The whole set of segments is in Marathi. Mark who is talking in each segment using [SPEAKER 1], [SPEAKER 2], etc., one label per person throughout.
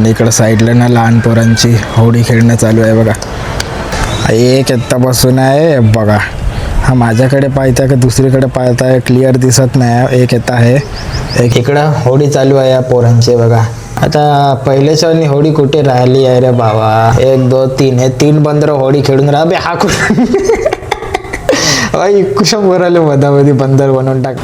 [SPEAKER 1] आणि इकडं साईडला ना लहान पोरांची होडी खेळणं चालू आहे बघा. एक एत्ता बसून आहे बघा. हा माझ्याकडे पाहताय का दुसरीकडे पाहताय क्लिअर दिसत नाही एक येत आहे. एक इकडं होडी चालू आहे या पोरांची बघा. आता पहिल्याच्या आणि होडी कुठे राहिली आहे रे बाबा? एक दोन तीन हे तीन बंदर होडी खेळून राहा बे हा कुठे? अय कुशा बोराले मधामध्ये बंदर बनवून टाक.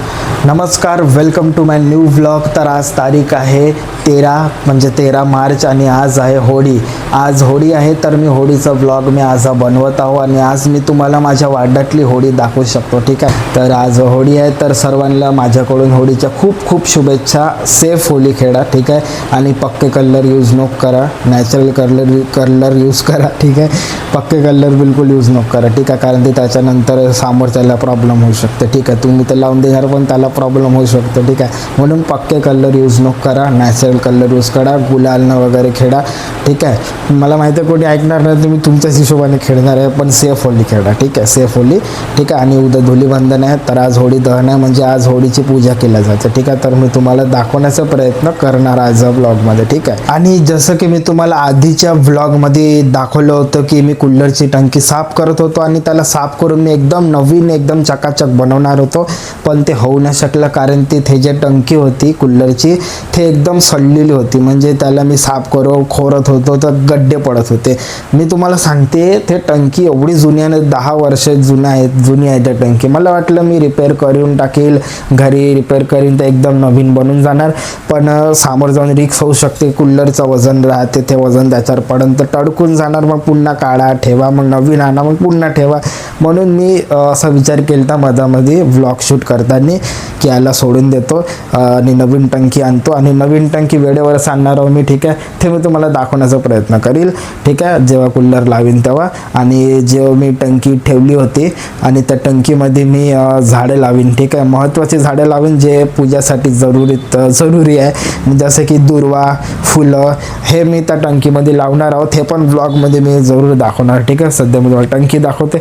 [SPEAKER 1] नमस्कार welcome to my new vlog तर आज तारीख आहे तेरा म्हणजे तेरा मार्च आणि आज आहे होळी. आज होळी आहे तर मी होळीचा ब्लॉग मी आज हा बनवत आहो आणि आज मी तुम्हाला माझ्या वाड्यातली होळी दाखवू शकतो ठीक आहे? तर आज होळी आहे तर सर्वांना माझ्याकडून होळीच्या खूप खूप शुभेच्छा. सेफ होळी खेळा ठीक आहे? आणि पक्के कलर यूज नको करा. नॅचरल कलर कलर यूज करा ठीक आहे? पक्के कलर बिलकुल यूज नको करा ठीक आहे? कारण ते त्याच्यानंतर समोरच्याला प्रॉब्लेम होऊ शकते ठीक आहे? तुम्ही तर लावून देणार पण त्याला प्रॉब्लेम होऊ शकतो ठीक आहे? म्हणून पक्के कलर यूज नको करा. नॅचरल कलर यूज करा. गुलालनं वगैरे खेळा ठीक आहे? मला माहिती आहे कोणी ऐकणार नाही तुम्ही तुमच्याच हिशोबाने खेळणार आहे. पण सेफ होली खेळा ठीक आहे? सेफ होली ठीक आहे? आणि उद्या धुलीबंधन आहे तर आज होळी दहन आहे म्हणजे आज होळीची पूजा केल्या जाते ठीक आहे? तर मी तुम्हाला दाखवण्याचा प्रयत्न करणार आज ब्लॉगमध्ये ठीक आहे? आणि जसं की मी तुम्हाला आधीच्या व्लॉगमध्ये दाखवलं होतं की मी कुल्लरची टंकी साफ करत होतो आणि त्याला साफ करून मी एकदम नवीन एकदम चकाचक बनवणार होतो. पण ते होऊ नाही शकलं कारण ती ते जे टंकी होती कुल्लरची ते एकदम सडलेली होती. म्हणजे त्याला मी साफ करू खोरत होतो तर गड्डे पडत होते. मी तुम्हाला सांगते ते टंकी एवढी जुनी आहे दहा वर्ष जुन्या आहेत जुनी आहे त्या टंकी. मला वाटलं मी रिपेअर करून टाकेल घरी रिपेअर करीन तर एकदम नवीन बनून जाणार. पण सामोर जाऊन रिक्स होऊ शकते. कुल्लरचं वजन राहते ते वजन त्याच्यावर पडन तर तडकून जाणार. मग पुन्हा काढा ठेवा. मग नवीन आणा मग पुन्हा ठेवा. म्हणून मी असा विचार केला होता मधामध्ये व्लॉग शूट करताना की याला सोडून देतो आणि नवीन टंकी आणतो. आणि नवीन टंकी वेळेवरच आणणार आहो मी ठीक आहे? ते मी तुम्हाला दाखवण्याचा प्रयत्न करील. ठीक आहे? जेव्हा कूलर लावीन तेव्हा. आणि जेव्हा मी टंकी ठेवली होती आणि त्या टंकीमध्ये मी झाडे लावीन. ठीक आहे? महत्त्वाची झाडे लावीन जे पूजासाठी जरुरीत जरुरी आहे. जसं की दुर्वा फुलं हे मी त्या टंकीमध्ये लावणार आहोत. हे पण ब्लॉगमध्ये मी जरूर दाखवणार. ठीक आहे? सध्या मी तुम्हाला टंकी दाखवते.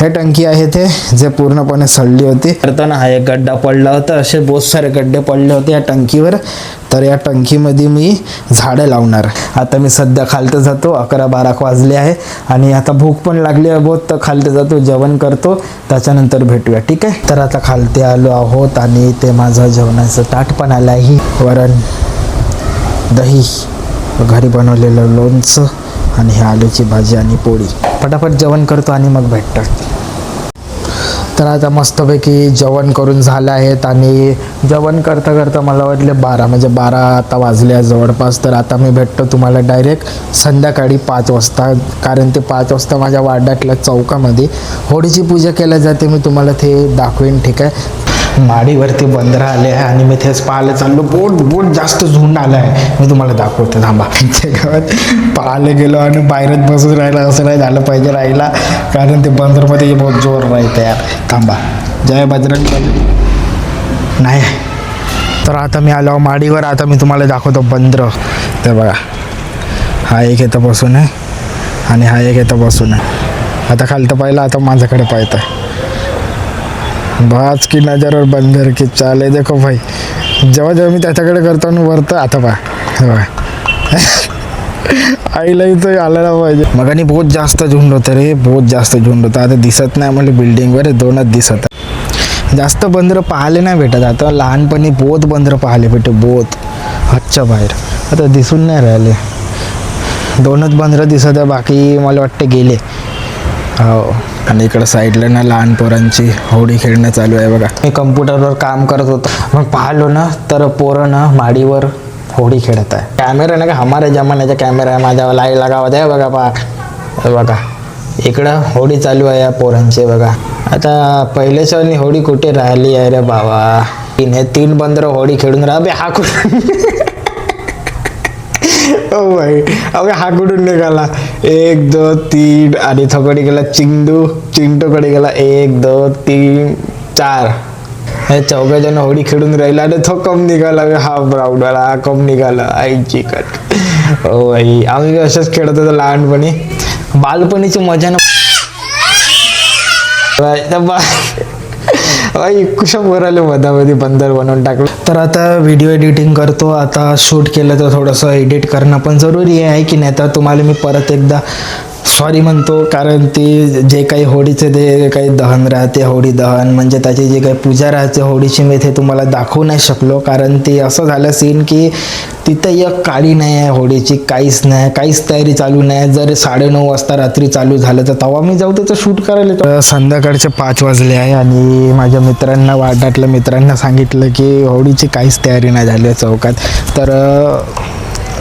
[SPEAKER 1] हे टंकी आहे ते जे पूर्णपणे सडली होती. करताना हा एक गड्डा पडला होता. असे बहुत सारे गड्डे पडले होते या टंकीवर. तर या टंकीमध्ये मी झाडं लावणार. आता मी सध्या खालतं जातो. अकरा बारा वाजले आहे. आणि आता भूक पण लागली आहे बहुत. तर खालते जातो. जेवण करतो. त्याच्यानंतर भेटूया. ठीक आहे? तर आता खालते आलो आहोत. आणि ते माझं जेवणाचं ताट पण आलं आहे. वरण दही. घरी बनवलेलं लोणचं आणि हे आलूची भाजी आणि पोळी. फटाफट जेवण करतो आणि मग भेटतात तर आता मस्तपैकी जेवण करून झालं आहेत आणि जेवण करता करता मला वाटले बारा म्हणजे बारा आता वाजले आहेत जवळपास. तर आता मी भेटतो तुम्हाला डायरेक्ट संध्याकाळी पाच वाजता कारण ते पाच वाजता माझ्या वाड्यातल्या चौकामध्ये होळीची पूजा केल्या जाते. मी तुम्हाला ते दाखवेन ठीक आहे? माडीवरती बंदर आले आहे आणि मी तेच पाहायला चाललो. बोट बोट जास्त झुंड आलं आहे मी तुम्हाला दाखवतो थांबा. त्या गावात पाहायला गेलो आणि बाहेरच बसून राहिला असं नाही झालं पाहिजे राहिला कारण ते बंदरमध्ये बहुत जोर राहते यार. थांबा. जय बजरंग नाही. तर आता मी आलो माडीवर आता मी तुम्हाला दाखवतो बंदर. ते बघा. हा एक येतं बसून आहे आणि हा एक येतं बसून आहे. आता खालतं पाहिलं आता माझ्याकडे पाहतं बाज की नजरवर बंदर की चाले. देखो भाई जेव्हा जेव्हा मी त्याच्याकडे करतो आणि वरतं आता पहा बघा. आईला इथं आलेला पाहिजे. मगानी बहुत जास्त झुंड होतं रे बहुत जास्त झुंड होतं. आता दिसत नाही मला बिल्डिंगवर दोनच दिसत जास्त बंदरं पाहायला नाही भेटत. आता लहानपणी बहुत बंदरं पाहायला भेटे बोध हातच्या बाहेर. आता दिसून नाही राहिले. दोनच बंदरं दिसत आहे बाकी मला वाटतं गेले. हो. आणि इकडं साईडला ना लहान पोरांची होडी खेळणं चालू आहे बघा. मी कम्प्युटरवर काम करत होतो. मग पाहिलो ना तर पोरं ना माडीवर होडी खेळत आहे कॅमेरा नाही का हमारे जमान्याचा कॅमेरा आहे माझ्या लाइट लगावत आहे बघा पा बघा इकडं होडी चालू आहे या पोरांची बघा आता पहिल्याच्या आणि होडी कुठे राहिली आहे रे बाबा। तिने हे तीन बंदर होडी खेळून राहा हा कुठून ओ भाई अबे हा कुठून निघाला एक दोन तीन आणि थोकडे गेला चिंडू चिंटूकडे गेला एक दोन तीन चार। हे चौघ जण होडी खेळून राहिला आणि तो कम निघाला. बे हा ब्राऊडवाला हा कम निघाला. आईची कट. हो ओ भाई आम्ही असंच खेळत होतो लहानपणी. बालपणीची मजा ना कुशा आले मधामध्ये बंदर बनवून टाकलं. तर आता व्हिडिओ एडिटिंग करतो. आता शूट केलं तर थोडंसं एडिट करणं पण जरुरी आहे की नाही? तर तुम्हाला मी परत एकदा सॉरी म्हणतो कारण ते जे काही होळीचे ते काही दहन राहते होळी दहन म्हणजे त्याची जी काही पूजा राहते होळीची मी ते तुम्हाला दाखवू नाही शकलो. कारण ते असं झालं सीन की तिथं एक काळी नाही आहे होळीची काहीच नाही काहीच तयारी चालू नाही जर साडेनऊ वाजता रात्री चालू झालं तर तेव्हा मी जाऊ त्याचं शूट करायला येतो. संध्याकाळचे पाच वाजले आहे आणि माझ्या मित्रांना वाटातल्या मित्रांना सांगितलं की होळीची काहीच तयारी नाही झाली चौकात. तर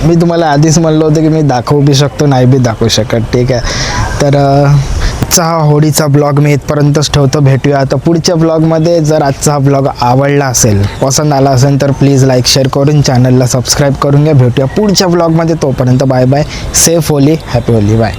[SPEAKER 1] मी तुम्हाला आधीच म्हणलं होतं की मी दाखवू बी शकतो नाही बी दाखवू शकत. ठीक आहे. तर आजचा हा होळीचा ब्लॉग मी इथपर्यंतच ठेवतो. भेटूया आता पुढच्या ब्लॉगमध्ये. जर आजचा हा ब्लॉग आवडला असेल पसंत आला असेल तर प्लीज लाईक शेअर करून चॅनलला सबस्क्राईब करून घ्या. भेटूया पुढच्या ब्लॉगमध्ये. तोपर्यंत bye bye. Safe Holi happy Holi. Bye.